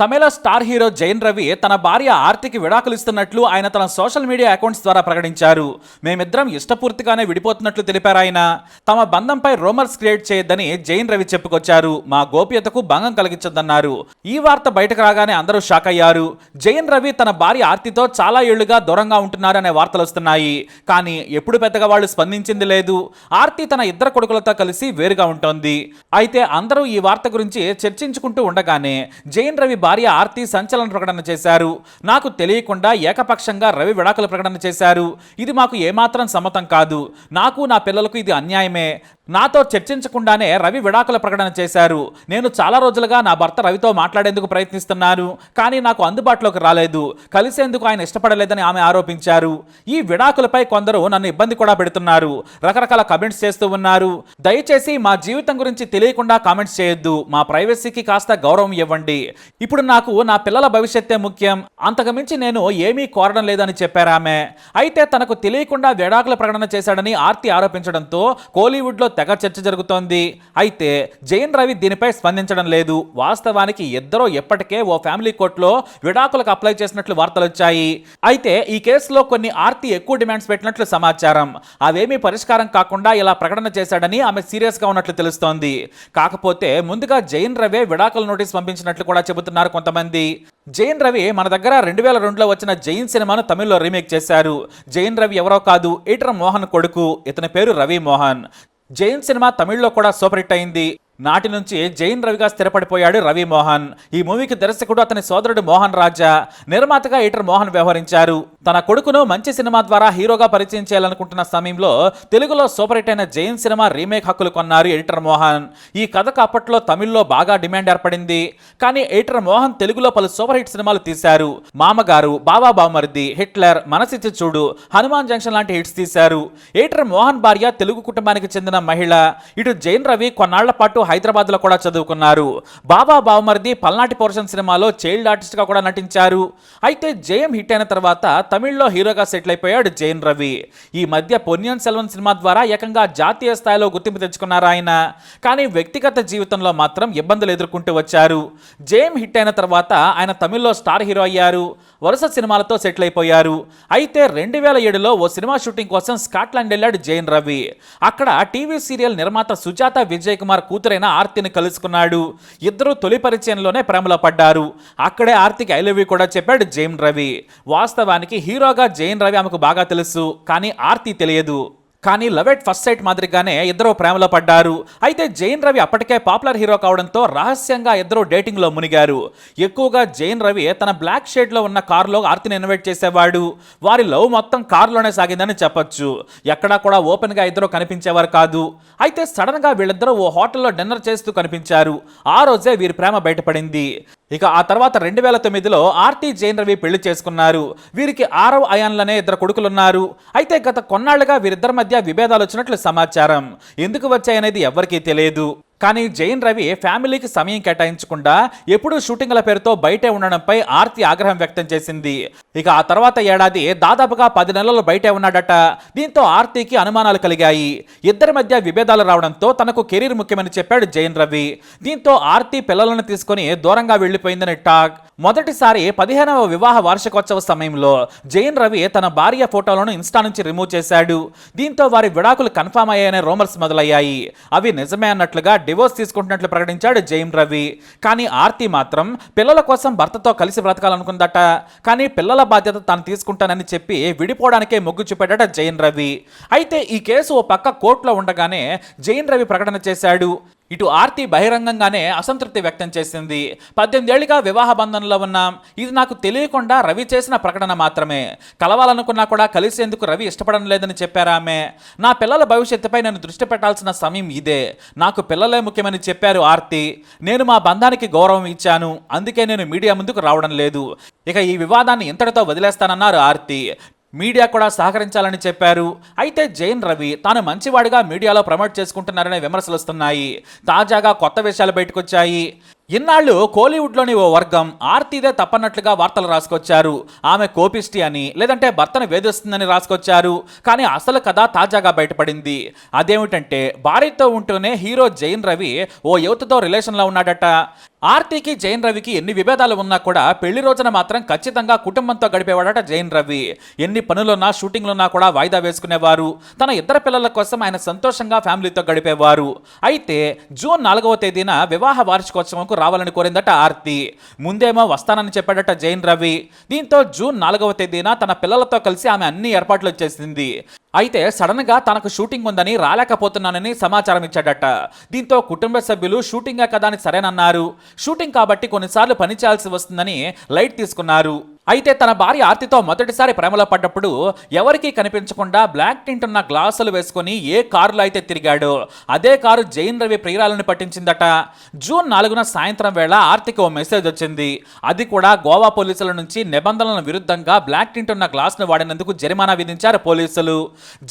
తమిళ star hero Jain Ravi తన భార్య ఆర్తికి విడాకులు ఇస్తున్నట్లు ఆయన తన సోషల్ మీడియా అకౌంట్స్ ద్వారా ప్రకటించారు. మేమిద్దరం ఇష్టపూర్తిగానే విడిపోతున్నట్లు తెలిపారు ఆయన. తమ బంధంపై రోమర్స్ క్రియేట్ చేయొద్దని జైన్ రవి చెప్పుకొచ్చారు. మా గోప్యతకు భంగం కలిగించొద్దన్నారు. ఈ వార్త బయటకు రాగానే అందరూ షాక్ అయ్యారు. జైన్ రవి తన భార్య ఆర్తితో చాలా ఏళ్ళుగా దూరంగా ఉంటున్నారనే వార్తలు వస్తున్నాయి. కానీ ఎప్పుడు పెద్దగా వాళ్ళు స్పందించింది లేదు. ఆర్తి తన ఇద్దరు కొడుకులతో కలిసి వేరుగా ఉంటోంది. అయితే అందరూ ఈ వార్త గురించి చర్చించుకుంటూ ఉండగానే జైన్ రవి భార్య ఆర్తి సంచలన ప్రకటన చేశారు. నాకు తెలియకుండా ఏకపక్షంగా రవి విడాకుల ప్రకటన చేశారు. ఇది మాకు ఏమాత్రం సమ్మతం కాదు. నాకు నా పిల్లలకు ఇది అన్యాయమే. నాతో చర్చించకుండానే రవి విడాకుల ప్రకటన చేశారు. నేను చాలా రోజులుగా నా భర్త రవితో మాట్లాడేందుకు ప్రయత్నిస్తున్నాను కానీ నాకు అందుబాటులోకి రాలేదు. కలిసేందుకు ఆయన ఇష్టపడలేదని ఆమె ఆరోపించారు. ఈ విడాకులపై కొందరు నన్ను ఇబ్బంది కూడా పెడుతున్నారు. రకరకాల కమెంట్స్ చేస్తూ ఉన్నారు. దయచేసి మా జీవితం గురించి తెలియకుండా కామెంట్స్ చేయొద్దు. మా ప్రైవసీకి కాస్త గౌరవం ఇవ్వండి. ఇప్పుడు నాకు నా పిల్లల భవిష్యత్తే ముఖ్యం. అంతకుమించి నేను ఏమీ కోరడం లేదని చెప్పారామె అయితే తనకు తెలియకుండా విడాకుల ప్రకటన చేశాడని ఆర్తి ఆరోపించడంతో కోలీవుడ్లో తెగ చర్చ జరుగుతోంది. అయితే జైన్ రవి దీనిపై స్పందించడం లేదు. వాస్తవానికి ఇద్దరూ ఎప్పటికే ఓ ఫ్యామిలీ కోర్టులో విడాకులకు అప్లై చేసినట్లు వార్తలు వచ్చాయి. అయితే ఈ కేసులో కొన్ని ఆర్తి ఎక్కువ డిమాండ్స్ పెట్టినట్లు సమాచారం. అవేమీ పరిష్కారం కాకుండా ఇలా ప్రకటన చేశాడని ఆమె సీరియస్గా ఉన్నట్లు తెలుస్తోంది. కాకపోతే ముందుగా జైన్ రవే విడాకుల నోటీస్ పంపించినట్లు కూడా చెబుతున్నారు కొంతమంది. జైన్ రవి మన దగ్గర రెండు వేల రెండులో వచ్చిన జైన్ సినిమాను తమిళ్ళో రీమేక్ చేశారు. జైన్ రవి ఎవరో కాదు ఈటర్ మోహన్ కొడుకు. ఇతని పేరు రవి మోహన్ జైన్ సినిమా తమిళ్ళో కూడా సూపర్ హిట్ అయింది. నాటి నుంచి జైన్ రవిగా స్థిరపడిపోయాడు రవి మోహన్. ఈ మూవీకి దర్శకుడు అతని సోదరుడు మోహన్ రాజా నిర్మాతగా ఈటర్ మోహన్ వ్యవహరించారు. తన కొడుకును మంచి సినిమా ద్వారా హీరోగా పరిచయం చేయాలనుకుంటున్న సమయంలో తెలుగులో సూపర్ హిట్ అయిన జైన్ సినిమా రీమేక్ హక్కులు కొన్నారు ఎడిటర్ మోహన్. ఈ కథకు అప్పట్లో తమిళ్ళో బాగా డిమాండ్ ఏర్పడింది. కానీ ఎడిటర్ మోహన్ తెలుగులో పలు సూపర్ హిట్ సినిమాలు తీశారు. మామగారు బాబా బామర్ది హిట్లర్ మనసిచ్చి చూడు హనుమాన్ జంక్షన్ లాంటి హిట్స్ తీశారు. ఎడిటర్ మోహన్ భార్య తెలుగు కుటుంబానికి చెందిన మహిళ. ఇటు జైన్ రవి కొన్నాళ్ళ పాటు హైదరాబాద్లో కూడా చదువుకున్నారు. బాబా బావమరిది పల్నాటి పోర్షన్ సినిమాలో చైల్డ్ ఆర్టిస్ట్గా కూడా నటించారు. అయితే జయం హిట్ అయిన తర్వాత తమిళ్ళో హీరోగా సెటిల్ అయిపోయాడు జైన్ రవి. ఈ మధ్య పొన్నియన్ సెల్వన్ సినిమా ద్వారా ఏకంగా జాతీయ స్థాయిలో గుర్తింపు తెచ్చుకున్నారు ఆయన. కానీ వ్యక్తిగత జీవితంలో మాత్రం ఇబ్బందులు ఎదుర్కొంటూ వచ్చారు. జైన్ హిట్ అయిన తర్వాత ఆయన తమిళ్ళో స్టార్ హీరో అయ్యారు. వరుస సినిమాలతో సెటిల్ అయిపోయారు. అయితే రెండు వేల ఏడులో ఓ సినిమా షూటింగ్ కోసం స్కాట్లాండ్ వెళ్ళాడు జైన్ రవి. అక్కడ టీవీ సీరియల్ నిర్మాత సుజాత విజయ్ కుమార్ కూతురైన ఆర్తిని కలుసుకున్నాడు. ఇద్దరు తొలి పరిచయంలోనే ప్రేమలో పడ్డారు. అక్కడే ఆర్తికి ఐ లవ్ యూ కూడా చెప్పాడు జైన్ రవి. వాస్తవానికి హీరోగా జైన్ రవి ఆమెకు బాగా తెలుసు కానీ ఆర్తి తెలియదు. కానీ లవ్ ఎట్ ఫస్ట్ సైట్ మాదిరిగానే ఇద్దరు ప్రేమలో పడ్డారు. అయితే జైన్ రవి అప్పటికే పాపులర్ హీరో కావడంతో రహస్యంగా ఇద్దరు డేటింగ్లో మునిగారు. ఎక్కువగా జైన్ రవి తన బ్లాక్ షేడ్లో ఉన్న కారులో ఆర్తిని ఇన్వైట్ చేసేవాడు. వారి లవ్ మొత్తం కారులోనే సాగిందని చెప్పొచ్చు. ఎక్కడా కూడా ఓపెన్గా ఇద్దరు కనిపించేవారు కాదు. అయితే సడన్గా వీళ్ళిద్దరూ ఓ హోటల్లో డిన్నర్ చేస్తూ కనిపించారు. ఆ రోజే వీరి ప్రేమ బయటపడింది. ఇక ఆ తర్వాత రెండు వేల తొమ్మిదిలో ఆర్టీ జైన్ రవి పెళ్ళి చేసుకున్నారు. వీరికి ఆరవ్ అయాన్లనే ఇద్దరు కొడుకులున్నారు. అయితే గత కొన్నాళ్ళుగా వీరిద్దరి మధ్య విభేదాలు వచ్చినట్లు సమాచారం ఎందుకు వచ్చాయనేది ఎవరికీ తెలియదు. కానీ జైన్ రవి ఫ్యామిలీకి సమయం కేటాయించకుండా ఎప్పుడూ షూటింగ్ల పేరుతో బయటే ఉండడంపై ఆర్తి ఆగ్రహం వ్యక్తం చేసింది. ఇక ఆ తర్వాత ఏడాది దాదాపుగా పది నెలలు బయటే ఉన్నాడట. దీంతో ఆర్తికి అనుమానాలు కలిగాయి. ఇద్దరి మధ్య విభేదాలు రావడంతో తనకు కెరీర్ ముఖ్యమని చెప్పాడు జైన్ రవి. దీంతో ఆర్తి పిల్లలను తీసుకొని దూరంగా వెళ్ళిపోయిందని టాక్ మొదటిసారి పదిహేనవ వివాహ వార్షికోత్సవ సమయంలో జైన్ రవి తన భార్య ఫోటోలను ఇన్స్టా నుంచి రిమూవ్ చేశాడు. దీంతో వారి విడాకులు కన్ఫామ్ అయ్యాయనే రూమర్స్ మొదలయ్యాయి. అవి నిజమే అన్నట్లుగా డివోర్స్ తీసుకుంటున్నట్లు ప్రకటించాడు జైన్ రవి. కానీ ఆర్తి మాత్రం పిల్లల కోసం భర్తతో కలిసి బ్రతకాలనుకుందట. కానీ పిల్లల బాధ్యత తాను తీసుకుంటానని చెప్పి విడిపోవడానికే మొగ్గు చూపాడట జైన్ రవి. అయితే ఈ కేసు ఓ పక్క కోర్టులో ఉండగానే జైన్ రవి ప్రకటన చేశాడు. ఇటు ఆర్తి బహిరంగంగానే అసంతృప్తి వ్యక్తం చేసింది. పద్దెనిమిదేళ్ళుగా వివాహ బంధంలో ఉన్నాం ఇది నాకు తెలియకుండా రవి చేసిన ప్రకటన మాత్రమే. కలవాలనుకున్నా కూడా కలిసేందుకు రవి ఇష్టపడడం లేదని చెప్పారామె నా పిల్లల భవిష్యత్తుపై నేను దృష్టి పెట్టాల్సిన సమయం ఇదే. నాకు పిల్లలే ముఖ్యమని చెప్పారు ఆర్తి. నేను మా బంధానికి గౌరవం ఇచ్చాను. అందుకే నేను మీడియా ముందుకు రావడం లేదు. ఇక ఈ వివాదాన్ని ఇంతటితో వదిలేస్తానన్నారు ఆర్తి. మీడియా కూడా సహకరించాలని చెప్పారు. అయితే జైన్ రవి తాను మంచివాడిగా మీడియాలో ప్రమోట్ చేసుకుంటున్నారనే విమర్శలు వస్తున్నాయి. తాజాగా కొత్త విషయాలు బయటకొచ్చాయి. ఇన్నాళ్ళు కోలీవుడ్లోని ఓ వర్గం ఆర్తిదే తప్పన్నట్లుగా వార్తలు రాసుకొచ్చారు. ఆమె కోపిష్టి అని లేదంటే భర్తను వేధిస్తుందని రాసుకొచ్చారు. కానీ అసలు కథ తాజాగా బయటపడింది. అదేమిటంటే భార్యతో ఉంటూనే హీరో జైన్ రవి ఓ యువతతో రిలేషన్లో ఉన్నాడట. ఆర్తికి జైన్ రవికి ఎన్ని విభేదాలు ఉన్నా కూడా పెళ్ళి రోజున మాత్రం ఖచ్చితంగా కుటుంబంతో గడిపేవాడట జైన్ రవి. ఎన్ని పనులున్నా షూటింగ్లున్నా కూడా వాయిదా వేసుకునేవారు. తన ఇద్దరు పిల్లల కోసం ఆయన సంతోషంగా ఫ్యామిలీతో గడిపేవారు. అయితే జూన్ నాలుగవ తేదీన వివాహ వార్షికోత్సవంకు రావాలని కోరిందట ఆర్తి. ముందేమో వస్తానని చెప్పాడట జైన్ రవి. దీంతో జూన్ నాలుగవ తేదీన తన పిల్లలతో కలిసి ఆమె అన్ని ఏర్పాట్లు చేసింది. అయితే సడన్గా తనకు షూటింగ్ ఉందని రాలేకపోతున్నానని సమాచారం ఇచ్చాడట. దీంతో కుటుంబ సభ్యులు షూటింగే కదా అని సరేనన్నారు. షూటింగ్ కాబట్టి కొన్నిసార్లు పని చేయాల్సి వస్తుందని లైట్ తీసుకున్నారు. అయితే తన భార్య ఆర్తితో మొదటిసారి ప్రేమలో పడ్డప్పుడు ఎవరికీ కనిపించకుండా బ్లాక్ టింట్ ఉన్న గ్లాసులు వేసుకుని ఏ కారులో అయితే తిరిగాడో అదే కారు జైన్ రవి ప్రియురాలను పట్టించిందట. జూన్ నాలుగున సాయంత్రం వేళ ఆర్తికి ఓ మెసేజ్ వచ్చింది. అది కూడా గోవా పోలీసుల నుంచి నిబంధనల విరుద్ధంగా బ్లాక్ టింట్ ఉన్న గ్లాసును వాడినందుకు జరిమానా విధించారు పోలీసులు.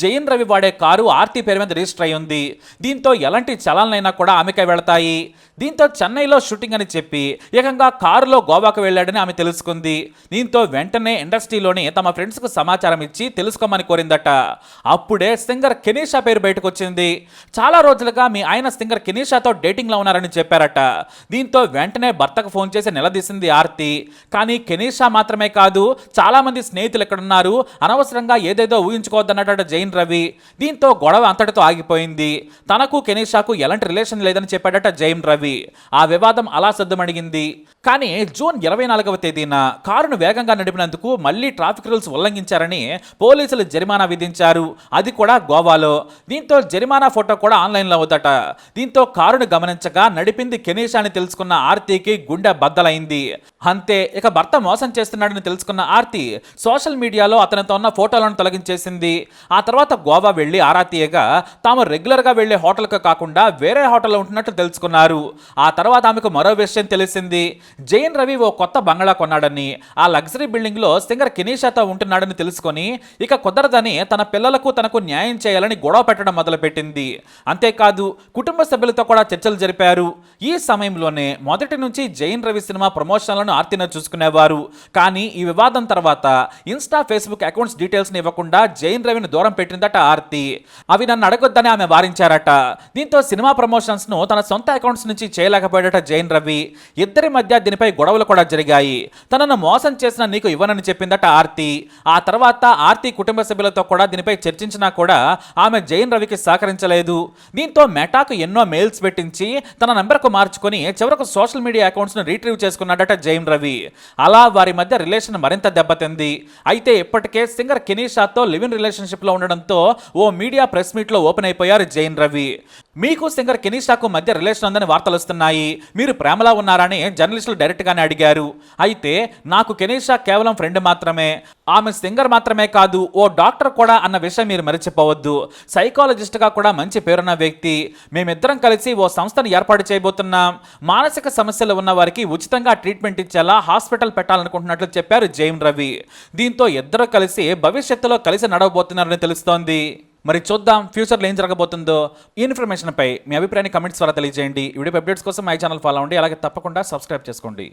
జైన్ రవి వాడే కారు ఆర్తి పేరు మీద రిజిస్టర్ అయి ఉంది. దీంతో ఎలాంటి చలనైనా కూడా ఆమెకే వెళతాయి. దీంతో చెన్నైలో షూటింగ్ అని చెప్పి ఏకంగా కారులో గోవాకు వెళ్ళాడని ఆమె తెలుసుకుంది. దీంతో వెంటనే ఇండస్ట్రీలోని తమ ఫ్రెండ్స్కు సమాచారం ఇచ్చి తెలుసుకోమని కోరిందట. అప్పుడే సింగర్ కెనీషా పేరు బయటకు వచ్చింది చాలా రోజులుగా మీ ఆయన సింగర్ కెనీషాతో డేటింగ్లో ఉన్నారని చెప్పారట. దీంతో వెంటనే భర్తకు ఫోన్ చేసి నిలదీసింది ఆర్తి. కానీ కెనీషా మాత్రమే కాదు చాలా మంది స్నేహితులు ఎక్కడున్నారు అనవసరంగా ఏదేదో ఊహించుకోవద్దన్నట జైన్ రవి. దీంతో గొడవ అంతటితో ఆగిపోయింది. తనకు కెనీషాకు ఎలాంటి రిలేషన్ లేదని చెప్పాడట జైన్ రవి. ఆ వివాదం అలా సద్దుమణిగింది. కానీ జూన్ ఇరవై నాలుగవ తేదీన కారును వేగంగా నడిపినందుకు మళ్ళీ ట్రాఫిక్ రూల్స్ ఉల్లంఘించారని పోలీసులు జరిమానా విధించారు. అది కూడా గోవాలో. దీంతో జరిమానా ఫోటో కూడా ఆన్లైన్లో అవుతాట దీంతో కారును గమనించగా నడిపింది కెనీషా అని తెలుసుకున్న ఆర్తికి గుండె బద్దలైంది. అంతే ఇక భర్త మోసం చేస్తున్నాడని తెలుసుకున్న ఆర్తి సోషల్ మీడియాలో అతనితో ఉన్న ఫోటోలను తొలగించేసింది. ఆ తర్వాత గోవా వెళ్ళి ఆరా తీయగా తాము రెగ్యులర్గా వెళ్ళే హోటల్కు కాకుండా వేరే హోటల్లో ఉంటున్నట్టు తెలుసుకున్నారు. ఆ తర్వాత ఆమెకు మరో విషయం తెలిసింది. జైన్ రవి ఓ కొత్త బంగళా కొన్నాడని. ఆ లగ్జరీ బిల్డింగ్లో సింగర్ కెనీషాతో ఉంటున్నాడని తెలుసుకొని ఇక కుదరదని తన పిల్లలకు తనకు న్యాయం చేయాలని గొడవ పెట్టడం మొదలుపెట్టింది. అంతేకాదు కుటుంబ సభ్యులతో కూడా చర్చలు జరిపారు. ఈ సమయంలోనే మొదటి నుంచి జైన్ రవి సినిమా ప్రమోషన్లను ఆర్తిన చూసుకునేవారు. కానీ ఈ వివాదం తర్వాత ఇన్స్టా ఫేస్బుక్ అకౌంట్స్ డీటెయిల్స్ని ఇవ్వకుండా జైన్ రవిని దూరం పెట్టిందట ఆర్తి. అవి నన్ను అడగొద్దని ఆమె వారించారట. దీంతో సినిమా ప్రమోషన్స్ను తన సొంత అకౌంట్స్ నుంచి చేయలేకపోయాడట జైన్ రవి. ఇద్దరి మధ్య దీనిపై గొడవలు కూడా జరిగాయి. తనను మోసం చేసి చేసిన నీకు ఇవ్వనని చెప్పిందట ఆర్తి. ఆ తర్వాత ఆర్తి కుటుంబ సభ్యులతో కూడా దీనిపై చర్చించినా కూడా ఆమె జైన్ రవికి సహకరించలేదు. దీంతో మెటాకు ఎన్నో మెయిల్స్ పెట్టించి తన నెంబర్కు మార్చుకొని చివరకు సోషల్ మీడియా అకౌంట్స్ను రీట్రీవ్ చేసుకున్నాడట జైన్ రవి. అలా వారి మధ్య రిలేషన్ మరింత దెబ్బతింది. అయితే ఇప్పటికే సింగర్ కెనీషాతో లివ్ ఇన్ రిలేషన్షిప్లో ఉండడంతో ఓ మీడియా ప్రెస్ మీట్లో ఓపెన్ అయిపోయారు జైన్ రవి. మీకు సింగర్ కెనీషాకు మధ్య రిలేషన్ ఉందని వార్తలు వస్తున్నాయి. మీరు ప్రేమలా ఉన్నారని జర్నలిస్టులు డైరెక్ట్గానే అడిగారు. అయితే నాకు కెనీషా కేవలం ఫ్రెండ్ మాత్రమే. ఆమె సింగర్ మాత్రమే కాదు ఓ డాక్టర్ కూడా అన్న విషయం మీరు మర్చిపోవద్దు. సైకాలజిస్ట్గా కూడా మంచి పేరున్న వ్యక్తి. మేమిద్దరం కలిసి ఓ సంస్థను ఏర్పాటు చేయబోతున్నాం. మానసిక సమస్యలు ఉన్న వారికి ఉచితంగా ట్రీట్మెంట్ ఇచ్చేలా హాస్పిటల్ పెట్టాలనుకుంటున్నట్లు చెప్పారు జైన్ రవి. దీంతో ఇద్దరు కలిసి భవిష్యత్తులో కలిసి నడవబోతున్నారని తెలుస్తోంది. మరి చూద్దాం ఫ్యూచర్లో ఏం జరగబోతుందో. ఈ ఇన్ఫర్మేషన్పై మీ అభిప్రాయాన్ని కమెంట్స్ ద్వారా తెలియజేయండి. వీడియో అప్డేట్స్ కోసం మై ఛానల్ ఫాలో అవ్వండి. అలాగే తప్పకుండా సబ్స్క్రైబ్ చేసుకోండి.